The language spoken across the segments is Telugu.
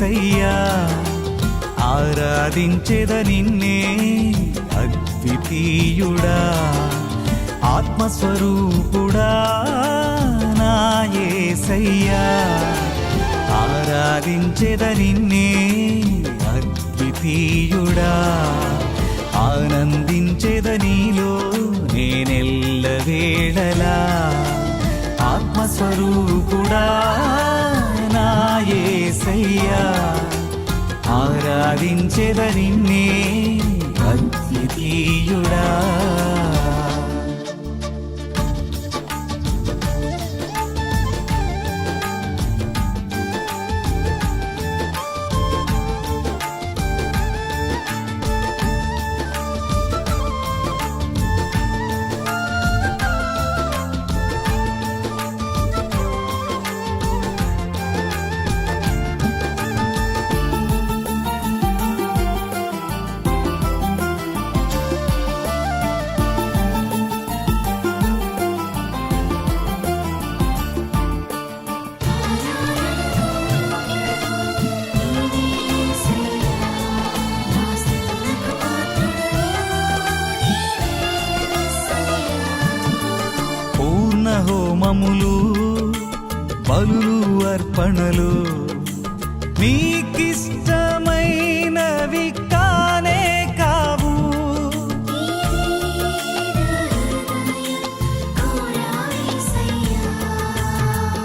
యేసయ్యా ఆరాధించెద నిన్నే అద్వితీయుడా. ఆత్మస్వరూపుడా నా యేసయ్యా ఆరాధించెద నిన్నే అద్వితీయుడా. ఆనందించెద నీలో నేనెల్ల వేళలా. ఆత్మస్వరూపుడా నా యేసయ్యా ఆరాధించెద నిన్నే అర్పణలు నీకిష్టమైనవి కానే కావు.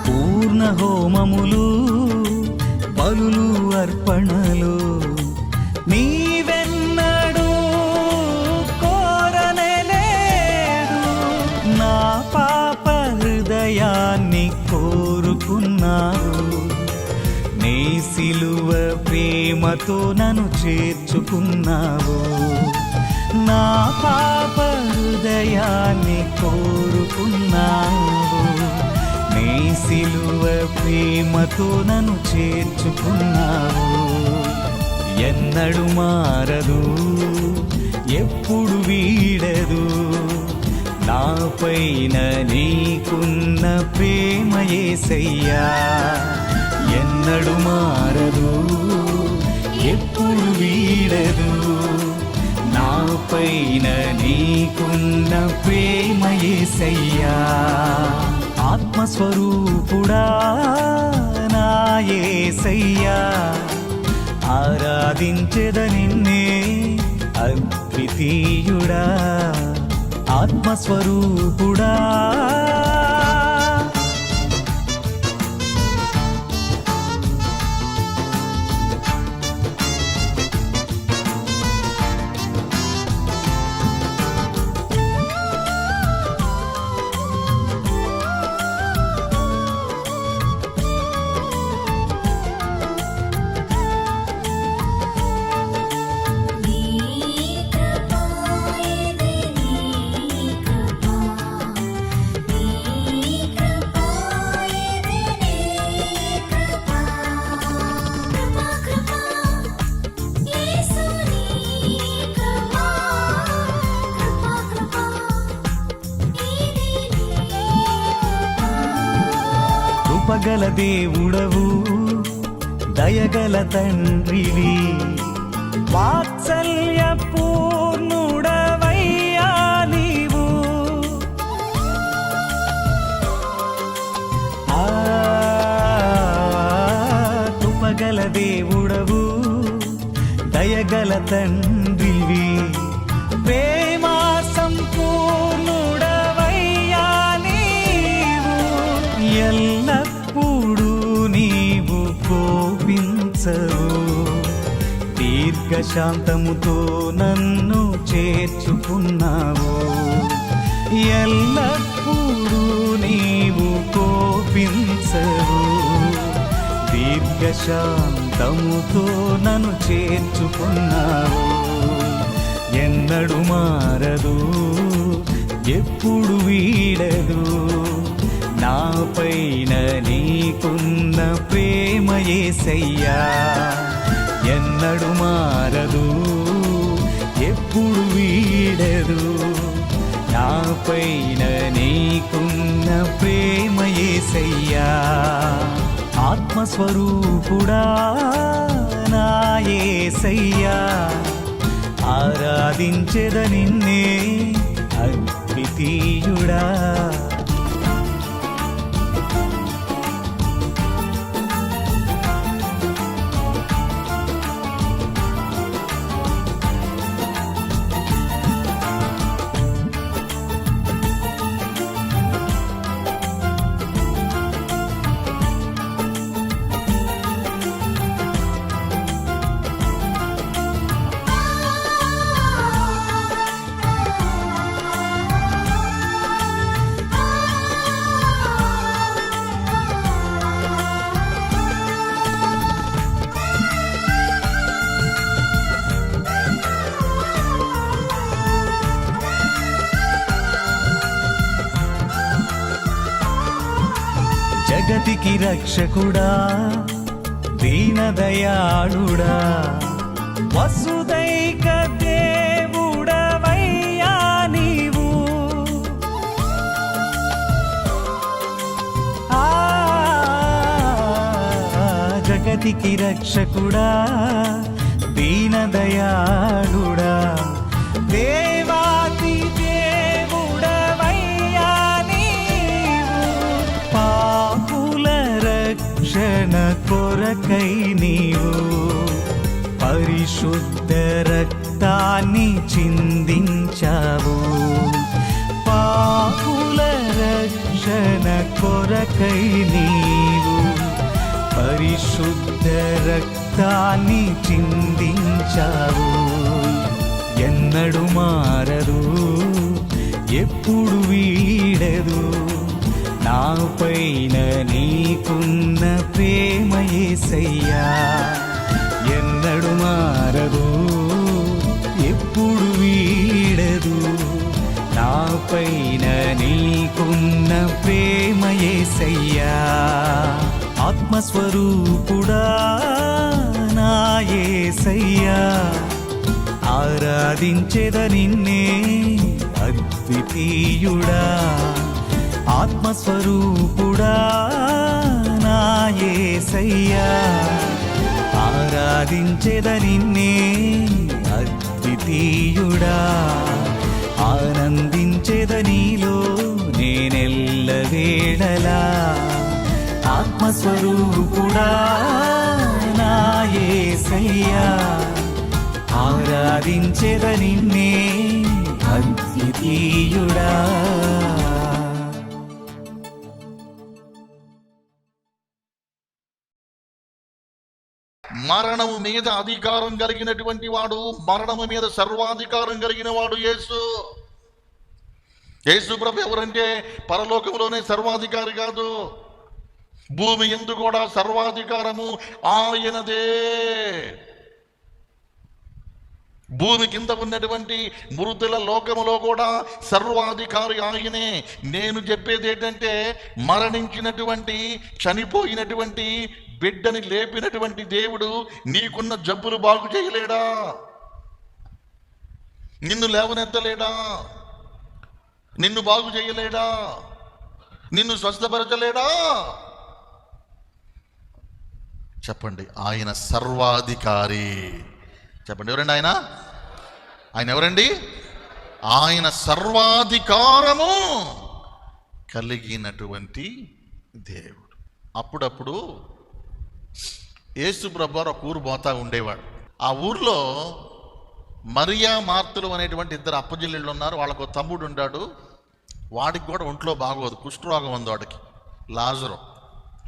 పూర్ణ హోమములు బలులు అర్పణలు. నీతో నన్ను చేర్చుకున్నావు. నా పాప హృదయాన్ని కోరుకున్నావు. నీ సిలువ ప్రేమతో నన్ను చేర్చుకున్నావు. ఎన్నడు మారదు ఎప్పుడు వీడదు. నాపైన నీకున్న ప్రేమయేసయ్యా ఎన్నడు మారదు. వీడదు నాపైన నీకున్న ప్రేమయేసయ్యా ఆత్మస్వరూపుడా నాయేసయ్యా ఆరాధించద నిన్నే అద్వితీయుడా. ఆత్మస్వరూపుడా కృపగల దేవుడవు దయగల తండ్రివి. వాత్సల్య పూర్ణుడవయ్యా నీవు. ఆ, కృపగల దేవుడవు దయగల తండ్రి. శాంతముతో నన్ను చేర్చుకున్నావు. ఎల్లప్పుడూ నీవు కోపించవు. దీర్ఘశాంతముతో నన్ను చేర్చుకున్నావు. ఎన్నడు మారదు ఎప్పుడు వీడదు. నాపైన నీకున్న ప్రేమయేసయ్యా ఎన్నడు మారదు ఎప్పుడు వీడదు. నాపైన నీకున్న ప్రేమ ఏసయ్యా ఆత్మస్వరూపుడా నా ఏసయ్యా. ఆరాధించెద నిన్నే అద్వితీయుడా. రక్షకుడా దీనదయాళుడా వసుదైక దేవుడవయ్యా నీవు. ఆ జగతికి రక్షకుడా దీనదయాళుడా దే రక్షణ కొరకై నీవు పరిశుద్ధ రక్తాన్ని చిందించావు. పాపుల రక్షణ కొరకై నీవు పరిశుద్ధ రక్తాన్ని చిందించావు. ఎన్నడు మారదు ఎప్పుడు వీడదు. నా పైన నీకున్న ప్రేమ ఏసయ్యా ఎన్నడు మారదు ఎప్పుడు వీడదు. నా పైన నీకున్న ప్రేమ ఏసయ్యా ఆత్మస్వరూపుడా నాయే సయ్యా ఆరాధించేద నిన్నే అద్వితీయుడా. ఆత్మస్వరూపుడా నా యేసయ్యా ఆరాధించెద అద్వితీయుడా ఆనందించెదనీలో నేనెల్ల వేళలా. ఆత్మస్వరూపుడా నా యేసయ్యా ఆరాధించెద అద్వితీయుడా మరణము మీద అధికారం కలిగినటువంటి వాడు మరణము మీద సర్వాధికారం కలిగిన వాడు యేసు. యేసు ప్రభు ఎవరంటే పరలోకంలోనే సర్వాధికారి కాదు. భూమి ఎందు కూడా సర్వాధికారము ఆయనదే. భూమి కింద ఉన్నటువంటి మృతుల లోకములో కూడా సర్వాధికారి ఆయనే. నేను చెప్పేది ఏంటంటే మరణించినటువంటి చనిపోయినటువంటి బిడ్డని లేపినటువంటి దేవుడు నీకున్న జబ్బులు బాగు చేయలేడా? నిన్ను లేవనెత్తలేడా? నిన్ను బాగు చేయలేడా? నిన్ను స్వస్థపరచలేడా? చెప్పండి ఆయన సర్వాధికారి. చెప్పండి ఎవరండి ఆయన? ఆయన ఎవరండి? ఆయన సర్వాధికారము కలిగినటువంటి దేవుడు. అప్పుడప్పుడు యేసు ప్రభు ఒక ఊరు పోతా ఉండేవాడు. ఆ ఊర్లో మరియా మార్తులు అనేటువంటి ఇద్దరు అప్పజిల్లు ఉన్నారు. వాళ్ళకు తమ్ముడు ఉంటాడు వాడికి కూడా ఒంట్లో బాగోదు. కుష్ఠరోగం ఉంది వాడికి. లాజరు.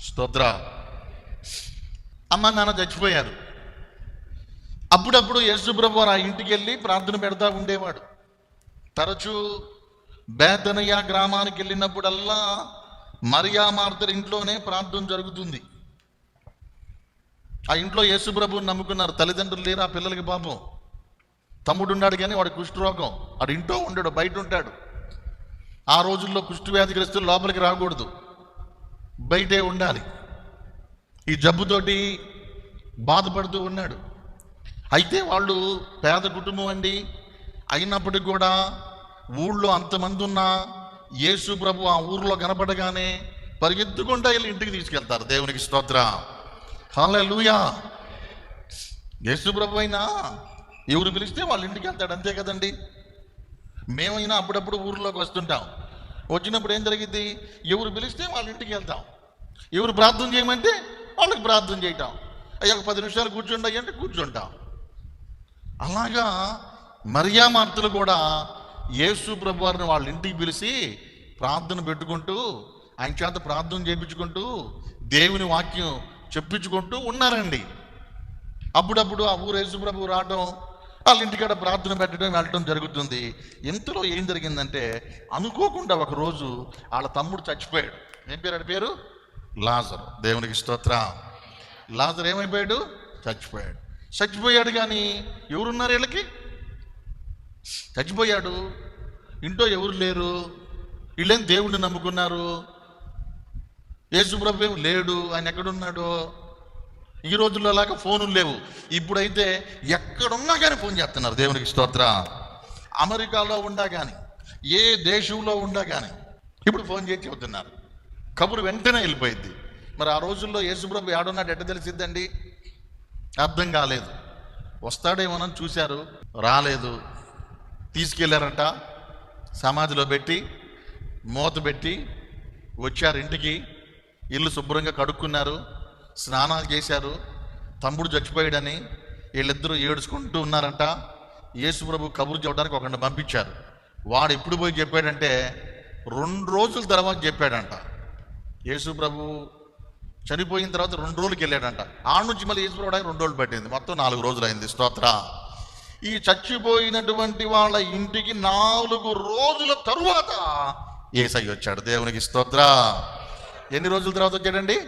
స్తోత్ర. అమ్మ నాన్న చచ్చిపోయారు. అప్పుడప్పుడు యేసుప్రభు ఆ ఇంటికి వెళ్ళి ప్రార్థన పెడతా ఉండేవాడు. తరచూ బేతనయ్య గ్రామానికి వెళ్ళినప్పుడల్లా మరియా మార్తర్ ఇంట్లోనే ప్రార్థన జరుగుతుంది. ఆ ఇంట్లో యేసుప్రభుని నమ్ముకున్నారు తల్లిదండ్రులు లేరు ఆ పిల్లలకి పాపం. తమ్ముడు ఉన్నాడు కానీ వాడి కుష్ఠరోగం వాడు ఇంట్లో ఉండడు బయట ఉంటాడు. ఆ రోజుల్లో కుష్టి వ్యాధిగ్రస్తులు లోపలికి రాకూడదు. బయటే ఉండాలి. ఈ జబ్బుతోటి బాధపడుతూ ఉన్నాడు. అయితే వాళ్ళు పేద కుటుంబం అండి. అయినప్పటికి కూడా ఊళ్ళో అంతమంది ఉన్నా యేసు ప్రభు ఆ ఊర్లో కనపడగానే పరిగెత్తుకుంటా వెళ్ళి ఇంటికి తీసుకెళ్తారు. దేవునికి స్తోత్ర. హల్లెలూయా. యేసు ప్రభు అయినా ఎవరు పిలిస్తే వాళ్ళ ఇంటికి వెళ్తాడు. అంతే కదండి. మేమైనా అప్పుడప్పుడు ఊర్లోకి వస్తుంటాం. వచ్చినప్పుడు ఏం జరిగింది ఎవరు పిలిస్తే వాళ్ళ ఇంటికి వెళ్తాం. ఎవరు ప్రార్థన చేయమంటే వాళ్ళకి ప్రార్థన చేయటం. అయ్యాక పది నిమిషాలు కూర్చుంటాయి అంటే కూర్చుంటాం. అలాగా మర్యామార్తులు కూడా యేసు ప్రభు వారిని వాళ్ళ ఇంటికి పిలిచి ప్రార్థన పెట్టుకుంటూ ఆయన చేత ప్రార్థన చేయించుకుంటూ దేవుని వాక్యం చెప్పించుకుంటూ ఉన్నారండి. అప్పుడప్పుడు ఆ ఊరు యేసు ప్రభు రావడం వాళ్ళ ఇంటికాడ ప్రార్థన పెట్టడం వెళ్ళటం జరుగుతుంది. ఇంతలో ఏం జరిగిందంటే అనుకోకుండా ఒక రోజు వాళ్ళ తమ్ముడు చచ్చిపోయాడు. ఏం పేరు పేరు? లాజర్. దేవునికి స్తోత్రం. లాజర్ ఏమైపోయాడు? చచ్చిపోయాడు. చచ్చిపోయాడు కానీ ఎవరున్నారు వీళ్ళకి? చచ్చిపోయాడు. ఇంట్లో ఎవరు లేరు? వీళ్ళేం దేవుడిని నమ్ముకున్నారు? యేసుప్రభు ఏం లేడు? ఆయన ఎక్కడున్నాడు? ఈ రోజుల్లో లాగా ఫోనులు లేవు. ఇప్పుడైతే ఎక్కడున్నా కానీ ఫోన్ చేస్తున్నారు. దేవునికి స్తోత్ర. అమెరికాలో ఉండా కానీ ఏ దేశంలో ఉండా కానీ ఇప్పుడు ఫోన్ చేసి చెబుతున్నారు. కబురు వెంటనే వెళ్ళిపోయింది మరి ఆ రోజుల్లో యేసుప్రభు ఏడున్నాడు ఎట్ట తెలిసిద్దండి? అర్థం కాలేదు. వస్తాడేమోనని చూశారు. రాలేదు. తీసుకెళ్ళారట సమాధిలో పెట్టి మూత పెట్టి వచ్చారు ఇంటికి. ఇల్లు శుభ్రంగా కడుక్కున్నారు. స్నానాలు చేశారు. తమ్ముడు చచ్చిపోయాడని వీళ్ళిద్దరూ ఏడుచుకుంటూ ఉన్నారంట. యేసుప్రభు కబురు చెప్పడానికి ఒకరిని పంపించారు. వాడు ఎప్పుడు పోయి చెప్పాడంటే రెండు రోజుల తర్వాత చెప్పాడంట. యేసు ప్రభు చనిపోయిన తర్వాత రెండు రోజులకి వెళ్ళాడంట. ఆ నుంచి మళ్ళీ యేసు రెండు రోజులు పట్టింది. మొత్తం నాలుగు రోజులు అయింది స్తోత్ర. ఈ చచ్చిపోయినటువంటి వాళ్ళ ఇంటికి నాలుగు రోజుల తరువాత ఏసై వచ్చాడు. దేవునికి స్తోత్ర. ఎన్ని రోజుల తర్వాత వచ్చాడండి?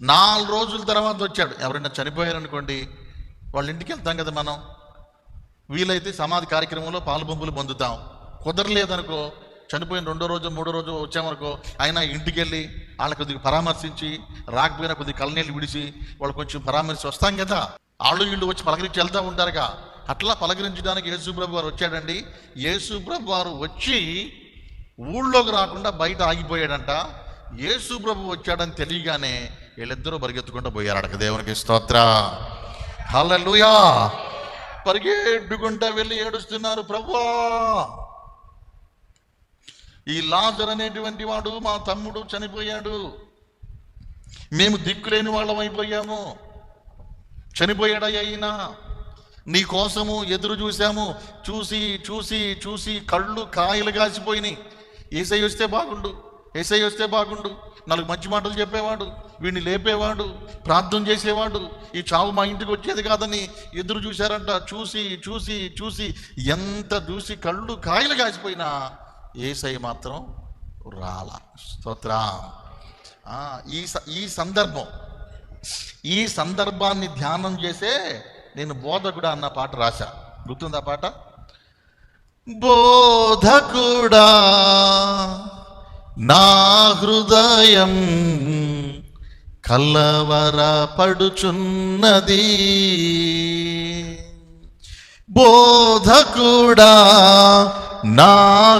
నాలుగు రోజుల తర్వాత వచ్చాడు. ఎవరైనా చనిపోయారనుకోండి వాళ్ళ ఇంటికి వెళ్తాం కదా మనం. వీలైతే సమాధి కార్యక్రమంలో పాలు పంపులు పొందుతాం. కుదరలేదనుకో చనిపోయిన రెండో రోజు మూడో రోజు వచ్చామనుకో ఆయన ఇంటికి వెళ్ళి వాళ్ళకి కొద్దిగా పరామర్శించి రాకపోయినా కొద్దిగా కళ్ళనీళ్ళు విడిచి వాళ్ళు కొంచెం పరామర్శి వస్తాం కదా. వాళ్ళు వీళ్ళు వచ్చి పలకరించి వెళ్తూ ఉంటారుగా. అట్లా పలకరించడానికి యేసుప్రభు వారు వచ్చాడండి. యేసుప్రభు వారు వచ్చి ఊళ్ళోకి రాకుండా బయట ఆగిపోయాడంట. యేసుప్రభు వచ్చాడని తెలియగానే వీళ్ళిద్దరూ పరిగెత్తుకుంటూ పోయారు అడగ దేవునికి స్తోత్ర. హల్లెలూయా! పరిగెట్టుకుంటా వెళ్ళి ఏడుస్తున్నారు ప్రభా. ఈ లాజర్ అనేటువంటి వాడు మా తమ్ముడు చనిపోయాడు. మేము దిక్కులేని వాళ్ళం అయిపోయాము. చనిపోయాడయ్యా అయినా నీ కోసము ఎదురు చూసాము చూసి చూసి చూసి కళ్ళు కాయలు కాసిపోయినాయి. ఏసై వస్తే బాగుండు. ఏసై వస్తే బాగుండు. నాలుగు మంచి మాటలు చెప్పేవాడు. వీడిని లేపేవాడు. ప్రార్థన చేసేవాడు. ఈ చావు మా ఇంటికి వచ్చేది కాదని ఎదురు చూశారంట. చూసి చూసి చూసి ఎంత చూసి కళ్ళు కాయలు కాసిపోయినా ఏసై మాత్రం రాల. స్తోత్ర. ఈ స- ఈ సందర్భం ఈ సందర్భాన్ని ధ్యానం చేసే నేను బోధకుడా అన్న పాట రాశా. గుర్తుందా పాట? బోధకుడా నా హృదయం కలవరపడుచున్నది. బోధకుడా నా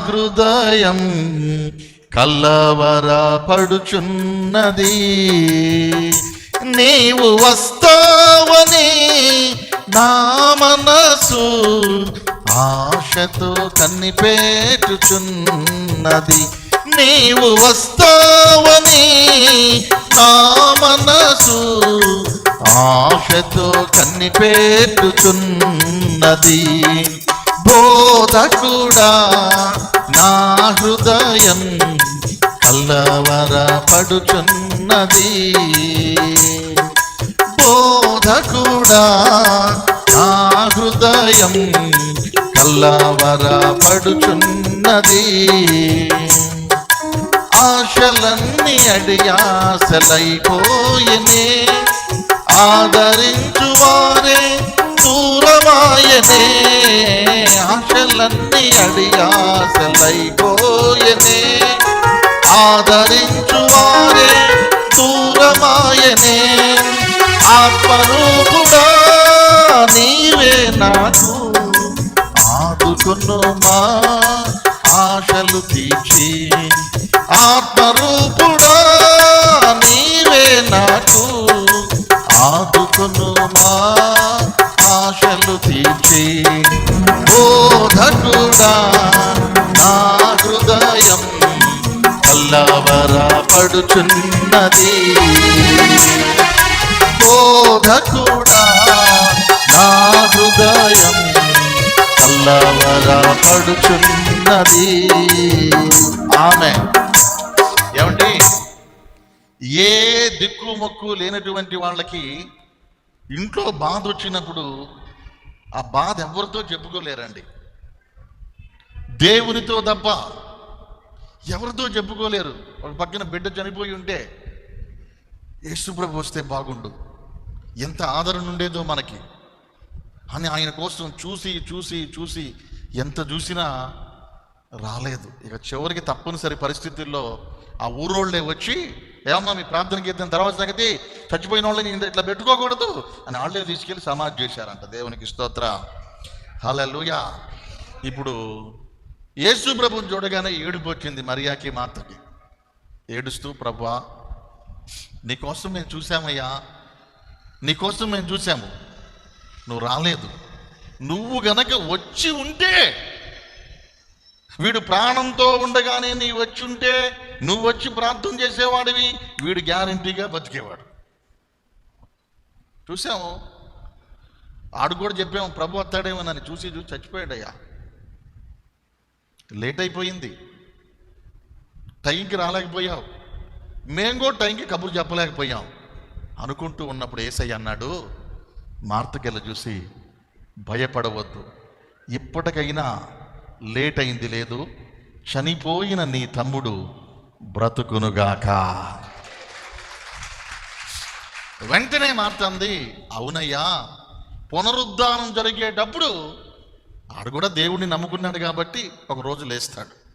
హృదయం కల్లవరపడుచున్నది నీవు వస్తావని నా మనసు ఆశతో కన్నిపేటుచున్నది నీవు వస్తావని నా మనసు ఆశతో కన్నిపేటుచున్నది బోధకుడా నా హృదయం కల్లవర పడుచున్నది బోధకుడా నా హృదయం కల్లవర పడుచున్నది ఆశలన్నీ అడియాసలైపోయినే ఆదరించువారే దూరమాయనే ఆశలన్నీ అడియాసలైపోయనే ఆదరించువారే దూరమాయనే ఆత్మరూపుడా నీవే నాకు. ఆదుకునుమా ఆశలు తీర్చి ఆత్మరూపుడా నీవే నాకు. ఆదుకునుమా మా బోధకుడా నా హృదయం కల్లవర పడుచున్నది బోధకుడా నా హృదయం కల్లవర పడుచున్నది ఆమె. ఏమండి ఏ దిక్కు మొక్కు లేనటువంటి వాళ్ళకి ఇంట్లో బాధ వచ్చినప్పుడు ఆ బాధ ఎవరితో చెప్పుకోలేరండి. దేవునితో తప్ప ఎవరితో చెప్పుకోలేరు. ఒక పక్కన బిడ్డ చనిపోయి ఉంటే యేసుప్రభు వస్తే బాగుండు. ఎంత ఆదరణ ఉండేదో మనకి. అని ఆయన కోసం చూసి చూసి చూసి ఎంత చూసినా రాలేదు. ఇక చివరికి తప్పనిసరి పరిస్థితుల్లో ఆ ఊరోళ్ళే వచ్చి ఏమన్నా మీ ప్రార్థన గీతం తర్వాత సంగతి చచ్చిపోయిన వాళ్ళని ఇట్లా పెట్టుకోకూడదు అని వాళ్ళే తీసుకెళ్ళి సమాధి చేశారంట దేవునికి స్తోత్ర. హలో ఇప్పుడు యేసు ప్రభుని చూడగానే ఏడుపు వచ్చింది మరియాకి మాతకి. ఏడుస్తూ ప్రభా నీకోసం మేము చూసామయ్యా నీకోసం మేము చూసాము నువ్వు రాలేదు. నువ్వు గనక వచ్చి ఉంటే వీడు ప్రాణంతో ఉండగానే నీ వచ్చి ఉంటే నువ్వు వచ్చి ప్రార్థన చేసేవాడివి వీడు గ్యారంటీగా బతికేవాడు. చూసాము ఆడు కూడా చెప్పాము ప్రభు వస్తాడేమో నన్ను చూసి చూసి చచ్చిపోయాడయ్యా. లేట్ అయిపోయింది టైంకి రాలేకపోయావు. మేము కూడా టైంకి కబురు చెప్పలేకపోయాం. అనుకుంటూ ఉన్నప్పుడు ఏసయ్య అన్నాడు మార్తకెళ్ళ చూసి భయపడవద్దు. ఇప్పటికైనా లేట్ అయింది లేదు. చనిపోయిన నీ తమ్ముడు బ్రతుకునుగాక. వెంటనే మార్తంది అవునయ్యా పునరుద్ధానం జరిగేటప్పుడు ఆడు కూడా దేవుడిని నమ్ముకున్నాడు కాబట్టి ఒక రోజు లేస్తాడు.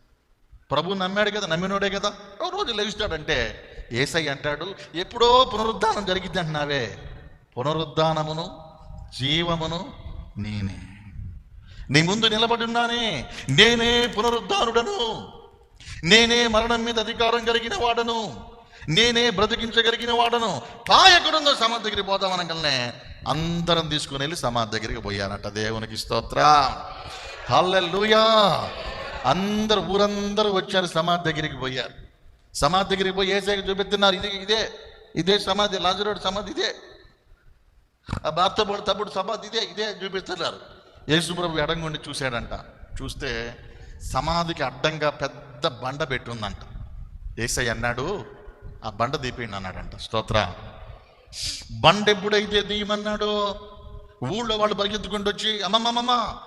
ప్రభు నమ్మాడు కదా నమ్మినోడే కదా ఒక రోజు లేస్తాడంటే ఏసై అంటాడు ఎప్పుడో పునరుద్ధానం జరిగింది అంటున్నావే. పునరుద్ధానమును జీవమును నేనే. నీ ముందు నిలబడి ఉన్నానే నేనే పునరుద్ధానుడను. నేనే మరణం మీద అధికారం కలిగిన వాడను. నేనే బ్రతికించగలిగిన వాడను. పాయకుడుందో సమాధి దగ్గరికి పోదామనగలనే అందరం తీసుకుని వెళ్ళి సమాధి దగ్గరికి పోయానట దేవునికి స్తోత్ర. హల్లెలూయా. అందరు ఊరందరూ వచ్చారు సమాధి దగ్గరికి పోయారు. సమాధి దగ్గరికి పోయి ఏసైకి చూపెత్తున్నారు ఇది ఇదే ఇదే సమాధి లాజరోడ్ సమాధి ఇదే. ఆ భర్త పడు తప్పుడు సమాధి ఇదే ఇదే చూపిస్తున్నారు. యేసుప్రభు ఎడంగుండి చూశాడంట. చూస్తే సమాధికి అడ్డంగా పెద్ద బండ పెట్టుందంట. ఏసై అన్నాడు ఆ బండ దీపిండి అన్నాడంట. స్తోత్ర. బండ ఎప్పుడైతే దీయమన్నాడో ఊళ్ళో వాళ్ళు పరిగెత్తుకుంటూ వచ్చి అమ్మమ్మమ్మ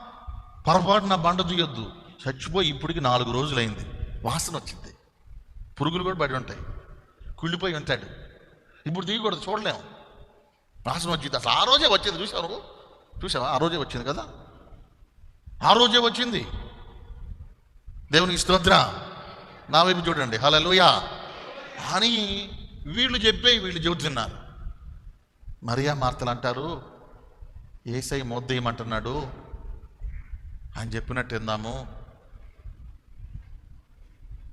పొరపాటున బండ దిగొద్దు చచ్చిపోయి ఇప్పటికి నాలుగు రోజులైంది. వాసన వచ్చింది. పురుగులు కూడా పడి ఉంటాయి. కుళ్ళిపోయి ఉంటాడు. ఇప్పుడు తీయకూడదు చూడలేము వాసన వచ్చింది. అసలు ఆ రోజే వచ్చింది చూసారు చూసావా? ఆ రోజే వచ్చింది కదా? ఆ రోజే వచ్చింది. దేవునికి స్తోత్ర. నా వైపు చూడండి. హలోయా అని వీళ్ళు చెప్పే వీళ్ళు చెబుతున్నారు. మరియా మార్తలు అంటారు ఏసై మొద్దేయమంటున్నాడు అని చెప్పినట్టు ఇందాము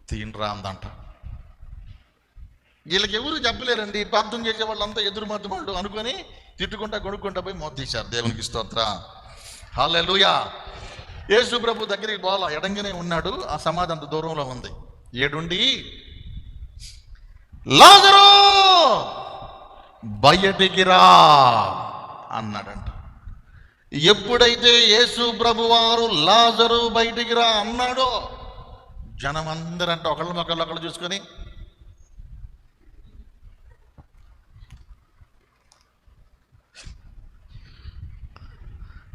తీనరా అందంట. వీళ్ళకి ఎవరు చెప్పలేరండి. ప్రార్థన చేసే వాళ్ళంతా ఎదురు మధ్య వాళ్ళు అనుకొని తిట్టుకుంటా కొనుక్కుంటా పోయి మోత దేవునికి స్తోత్ర. హాలూయా యేసు ప్రభు దగ్గరికి పోవాలా? ఎడంగానే ఉన్నాడు. ఆ సమాధి అంత దూరంలో ఉంది. ఏడుండి లాజరు! బయటికి రా అన్నాడంట. ఎప్పుడైతే యేసు ప్రభువారు లాజరు బయటికి రా అన్నాడో జనం అందరంట ఒకళ్ళు ఒకళ్ళు ఒకళ్ళు చూసుకొని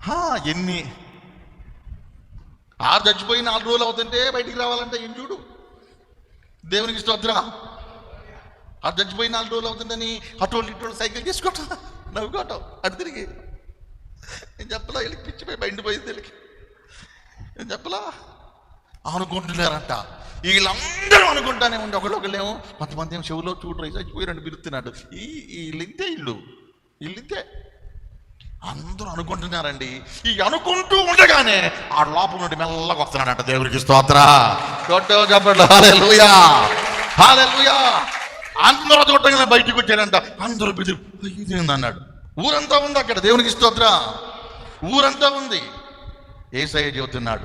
హా, ఎన్ని ఆరు చచ్చిపోయి నాలుగు రోజులు అవుతుంటే బయటికి రావాలంటే ఏం చూడు? దేవునికి స్తోత్ర. ఆ చచ్చిపోయి నాలుగు రోజులు అవుతుందని అటువంటి ఇటువంటి సైకిల్ తీసుకోవటం నవ్వుకోవటం అటు తిరిగి. నేను చెప్పలా వీళ్ళకి పిచ్చిపోయి బయట పోయింది వీళ్ళకి. నేను చెప్పలా అనుకుంటున్నారంట. వీళ్ళందరూ అనుకుంటానే ఉండి ఒకళ్ళొకళ్ళేమో కొంతమంది ఏమో చెవులో చూడు రైస్ చచ్చిపోయి రెండు బిరుతున్నాడు ఈ వీళ్ళింతే ఇల్లు. వీళ్ళింతే అందరూ అనుకుంటున్నారండి. ఈ అనుకుంటూ ఉండగానే ఆ లోపల నుండి మెల్లగా వస్తున్నాడంట దేవుడికి స్తోత్ర. కొట్టో చెప్పండి హాలే లూయా అందరూ చూడగానే బయటికి వచ్చారంట అందరూ బెదిరి ఇదేంది అన్నాడు. ఊరంతా ఉంది అక్కడ దేవునికి స్తోత్ర. ఊరంతా ఉంది. ఏసయ్య చెబుతున్నాడు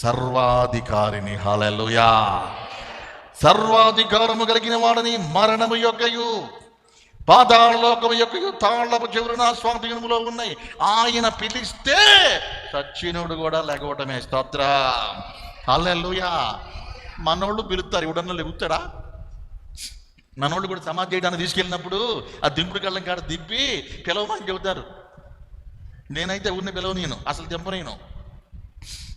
సర్వాధికారిని హాలెలూయా సర్వాధికారము కలిగిన వాడని మరణము యొక్కయు పాతాళ యొక్కయు యొక్క తాళ్ళపు చివరన స్వాధీనములో ఉన్నాయి. ఆయన పిలిస్తే సచ్చినుడు కూడా లేకపోవటమే. స్తోత్ర. హల్లెలూయా. మనోళ్ళు పిలుస్తారు. ఎవడన్నా లెగుతాడా? మనోళ్ళు కూడా సమాధి చేయడానికి తీసుకెళ్ళినప్పుడు ఆ దింపుడు కళ్ళం కాడ దింపి పిలవమని చెబుతారు. నేనైతే ఊరిని పిలవ నేను అసలు దింపనేను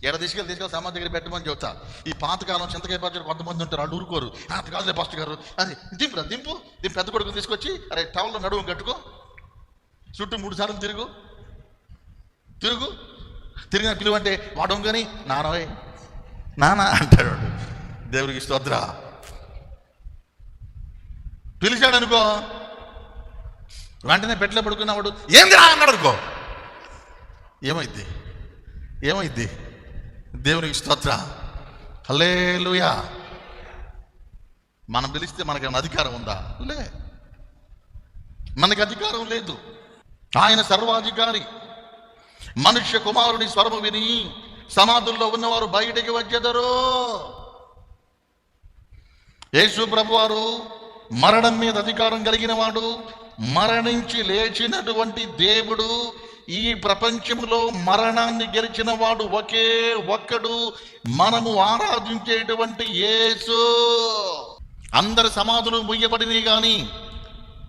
ఎడ తీసుకెళ్ళి తీసుకెళ్ళి సమాధి దగ్గర పెట్టమని చెబుతా. ఈ పాతకాలం చింతకాయ పచ్చడి కొంతమంది ఉంటారు వాళ్ళు ఊరుకోరు. "ఆ, అది కాదులే పాస్టర్ గారు. అది దింపురా దింపు. దింపు పెద్ద కొడుకు తీసుకొచ్చి అరే టవల్లో నడుము కట్టుకో. చుట్టూ మూడు సార్లు తిరుగు. తిరుగు. తిరిగిన పిలువంటే అంటే కానీ నానవే నానా అంటాడు దేవుడికి స్తోత్ర. పిలిచాడు అనుకో వెంటనే పెట్టలే పడుకున్నవాడు ఏంది రా అన్నాడు అనుకో. ఏమైద్ది ఏమైద్ది దేవునికి స్తోత్ర. హలేలుయా మనం పిలిస్తే మనకి అధికారం ఉందా? లే. మనకి అధికారం లేదు. ఆయన సర్వాధికారి. మనుష్య కుమారుని స్వరము విని సమాధుల్లో ఉన్నవారు బయటికి వచ్చేదరు. యేసు ప్రభువారు మరణం మీద అధికారం కలిగిన వాడు మరణించి లేచినటువంటి దేవుడు ఈ ప్రపంచంలో మరణాన్ని గెలిచిన వాడు ఒకే ఒక్కడు. మనము ఆరాధించేటువంటి యేసు. అందరి సమాధులు ముయ్యబడినవి కానీ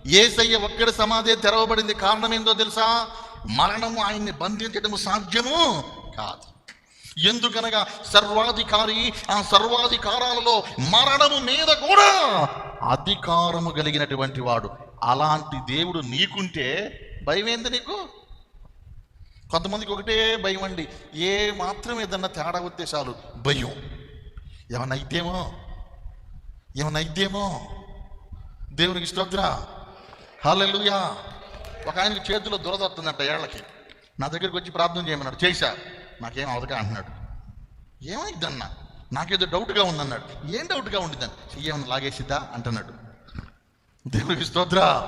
ఏసయ్య ఒక్కడి సమాధి తెరవబడింది. కారణం ఏందో తెలుసా? మరణము ఆయన్ని బంధించడం సాధ్యము కాదు. ఎందుకనగా సర్వాధికారి ఆ సర్వాధికారాలలో మరణము మీద కూడా అధికారము కలిగినటువంటి వాడు. అలాంటి దేవుడు నీకుంటే భయం ఏంది నీకు? కొంతమందికి ఒకటే భయం అండి. ఏ మాత్రం ఏదన్నా తేడా వస్తే చాలు భయం. ఏమన్నా అయితేమో దేవునికి స్తోత్ర. హల్లెలూయా. ఒక ఆయనకి చేతిలో దురదొస్తుందంట ఏళ్ళకి. నా దగ్గరికి వచ్చి ప్రార్థన చేయమన్నాడు. చేశా. నాకేం అవదక అంటున్నాడు. ఏమైందన్న నాకేదో డౌట్గా ఉందన్నాడు. ఏం డౌట్గా ఉండిద్దని? చెయ్యేమన్నా లాగేసిద్దా? అంటున్నాడు. దేవుడికి స్తోత్ర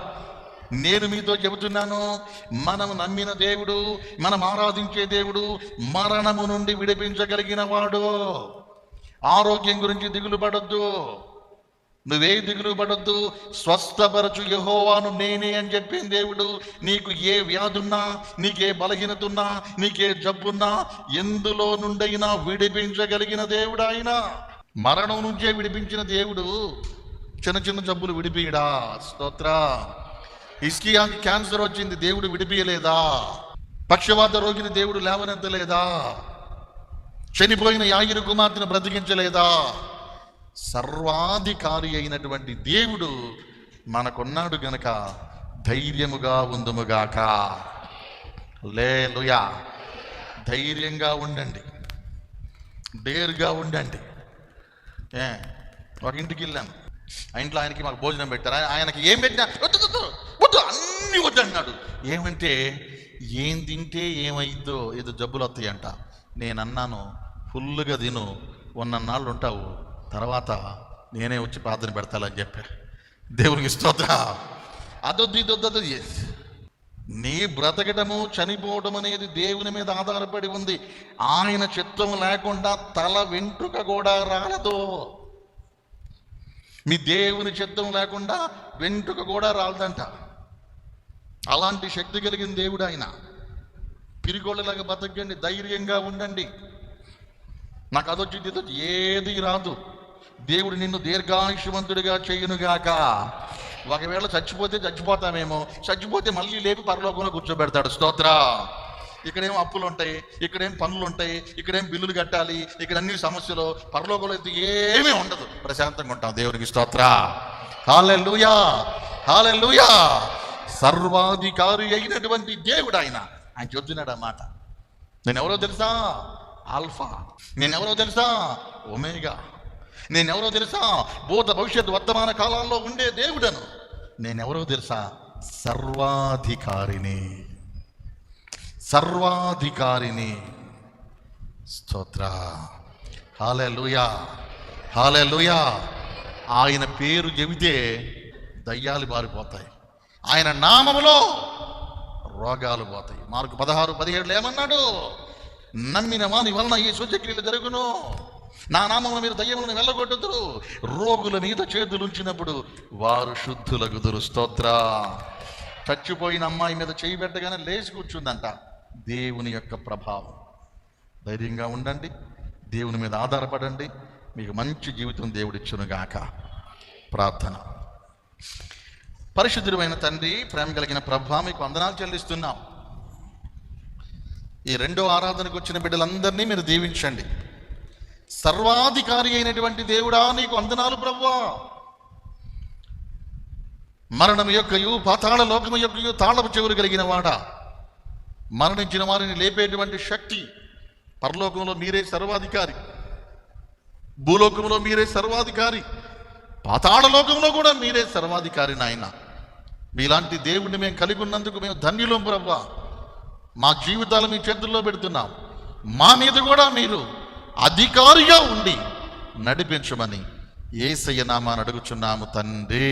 నేను మీతో చెబుతున్నాను. మనం నమ్మిన దేవుడు మనం ఆరాధించే దేవుడు మరణము నుండి విడిపించగలిగిన వాడు. ఆరోగ్యం గురించి దిగులు పడొద్దు నువ్వే దిగులు పడొద్దు స్వస్థపరచు యహోవాను నేనే అని చెప్పిన దేవుడు నీకు ఏ వ్యాధున్నా నీకే బలహీనత ఉన్నా నీకే జబ్బున్నా ఎందులో నుండైనా విడిపించగలిగిన దేవుడు ఆయన. మరణం నుంచే విడిపించిన దేవుడు చిన్న చిన్న జబ్బులు విడిపియడా స్తోత్ర. ఇస్కియాకి క్యాన్సర్ వచ్చింది దేవుడు విడిపియలేదా? పక్షవాత రోగిని దేవుడు లేవనెత్తలేదా? చనిపోయిన యాగిరి కుమార్తెను బ్రతికించలేదా? సర్వాధికారి అయినటువంటి దేవుడు మనకున్నాడు గనక ధైర్యముగా ఉందుముగాక. లేలుయా ధైర్యంగా ఉండండి. డేర్గా ఉండండి. ఏ ఒక ఇంటికి వెళ్ళాను. ఆ ఇంట్లో ఆయనకి మాకు భోజనం పెట్టారు. ఆయనకి ఏం పెట్టినా వద్దు అన్నీ వద్దు అన్నాడు. ఏమంటే ఏం తింటే ఏమైందో ఏదో జబ్బులు వస్తాయంట నేను అన్నాను ఫుల్గా తిను. ఉన్నన్నాళ్ళు ఉంటావు. తర్వాత నేనే వచ్చి ప్రార్థన పెడతానని చెప్పా. దేవునికి స్తోత్ర అదొద్దు ఇదొద్దు నీ బ్రతకటము చనిపోవడం అనేది దేవుని మీద ఆధారపడి ఉంది. ఆయన చిత్తం లేకుండా తల వెంట్రుక కూడా రాలదు. మీ దేవుని చిత్తం లేకుండా వెంట్రుక కూడా రాలదంట. అలాంటి శక్తి కలిగిన దేవుడు ఆయన. పిరిగోళ్ళలాగా బతకండి ధైర్యంగా ఉండండి. నాకు అదొచ్చింది ఏది రాదు. దేవుడు నిన్ను దీర్ఘాయుషవంతుడిగా చేయునుగాక. ఒకవేళ చచ్చిపోతే చచ్చిపోతామేమో. చచ్చిపోతే మళ్ళీ లేపి పరలోకంలో కూర్చోబెడతాడు. స్తోత్ర. ఇక్కడేం అప్పులు ఉంటాయి ఇక్కడేం పనులు ఉంటాయి ఇక్కడేం బిల్లులు కట్టాలి ఇక్కడ అన్ని సమస్యలు పరలోకంలో అయితే ఏమీ ఉండదు. ప్రశాంతంగా ఉంటాం. దేవునికి స్తోత్ర. Hallelujah hallelujah. సర్వాధికారి అయినటువంటి దేవుడు ఆయన. ఆయన చెబుతున్నాడు అన్నమాట నేనెవరో తెలుసా? ఆల్ఫా. నేనెవరో తెలుసా? ఒమేగా. నేనెవరో తెలుసా? భూత భవిష్యత్ వర్తమాన కాలాల్లో ఉండే దేవుడను. నేనెవరో తెలుసా? సర్వాధికారిని. సర్వాధికారిని. స్తోత్ర. హాలే లూయా హాలే లూయా ఆయన పేరు చెబితే దయ్యాలు బారిపోతాయి ఆయన నామములో రోగాలు పోతాయి. మార్కు పదహారు పదిహేడులో ఏమన్నాడు? నమ్మిన వాని వలన ఈ సూచక్రియలు జరుగును. నా నామంలో మీరు దయ్యములను వెళ్ళగొట్టుదురు. రోగుల మీద చేతులు ఉంచినప్పుడు వారు శుద్ధులగుదురు. స్తోత్ర. చచ్చిపోయిన అమ్మాయి మీద చేయి పెట్టగానే లేచి కూర్చుందంట. దేవుని యొక్క ప్రభావం. ధైర్యంగా ఉండండి. దేవుని మీద ఆధారపడండి. మీకు మంచి జీవితం దేవుడిచ్చునుగాక. ప్రార్థన. పరిశుద్ధుడైన తండ్రి ప్రేమ కలిగిన ప్రభా మీకు వందనాలు చెల్లిస్తున్నాం. ఈ రెండో ఆరాధనకు వచ్చిన బిడ్డలందరినీ మీరు దీవించండి. సర్వాధికారి అయినటువంటి దేవుడా నీకు వందనాలు ప్రభా మరణం యొక్కయు పాతాళ లోకము యొక్కయు తాళపు చెవులు కలిగిన వాడా. మరణించిన వారిని లేపేటువంటి శక్తి పరలోకంలో మీరే సర్వాధికారి. భూలోకంలో మీరే సర్వాధికారి. పాతాళ లోకంలో కూడా మీరే సర్వాధికారి నాయన. మీలాంటి దేవుడిని మేము కలిగి ఉన్నందుకు మేము ధన్యులం బ్రవ్వ మా జీవితాలు మీ చేతుల్లో పెడుతున్నాం. మా మీద కూడా మీరు అధికారిగా ఉండి నడిపించమని ఏసయ్య నామాన్ని అడుగుచున్నాము తండ్రి.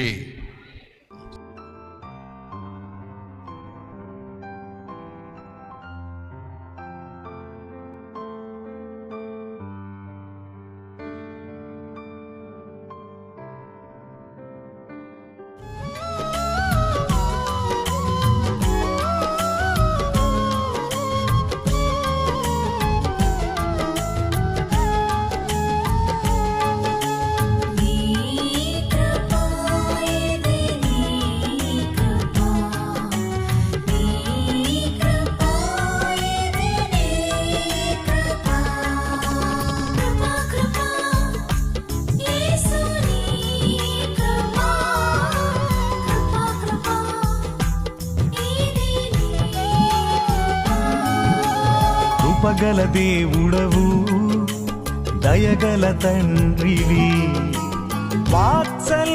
దేవుడవు దయగల తండ్రివి. వాత్సల